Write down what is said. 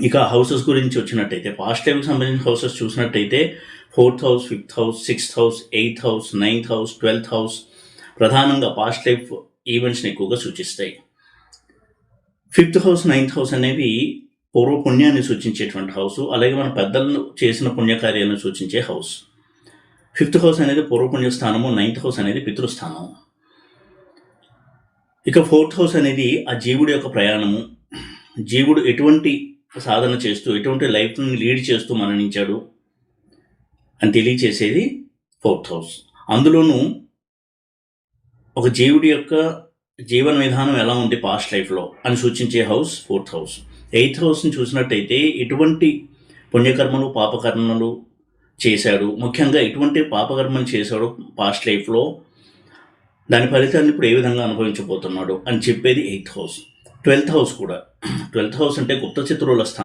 ఇక హౌసెస్ గురించి వచ్చినట్టయితే పాస్ట్ టైంకి సంబంధించిన హౌసెస్ చూసినట్టయితే fourth house fifth house sixth house eighth house ninth house twelfth house ప్రధానంగా పాస్ట్ లైఫ్ ఈవెంట్స్ని ఎక్కువగా సూచిస్తాయి. ఫిఫ్త్ హౌస్ నైన్త్ హౌస్ అనేవి పూర్వ పుణ్యాన్ని సూచించేటువంటి హౌస్ అలాగే మన పెద్దలను చేసిన పుణ్యకార్యాలను సూచించే హౌస్ ఫిఫ్త్ హౌస్ అనేది పూర్వపుణ్య స్థానము నైన్త్ హౌస్ అనేది పితృస్థానం. ఇక ఫోర్త్ హౌస్ అనేది ఆ జీవుడి యొక్క ప్రయాణము. జీవుడు ఎటువంటి సాధన చేస్తూ ఎటువంటి లైఫ్ని లీడ్ చేస్తూ మరణించాడు అని తెలియచేసేది ఫోర్త్ హౌస్. అందులోనూ ఒక జీవుడి యొక్క జీవన విధానం ఎలా ఉంది పాస్ట్ లైఫ్లో అని సూచించే హౌస్ ఫోర్త్ హౌస్. ఎయిత్ హౌస్ని చూసినట్టయితే ఎటువంటి పుణ్యకర్మలు పాపకర్మలు చేశాడు. ముఖ్యంగా ఎటువంటి పాపకర్మలు చేశాడు పాస్ట్ లైఫ్లో. దాని ఫలితాన్ని ఇప్పుడు ఏ విధంగా అనుభవించబోతున్నాడు అని చెప్పేది ఎయిత్ హౌస్. ట్వెల్త్ హౌస్ కూడా. ట్వెల్త్ హౌస్ అంటే గుప్త చిత్రుల స్థానం